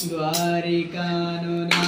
ద్వారికాను నా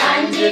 கஞ்சி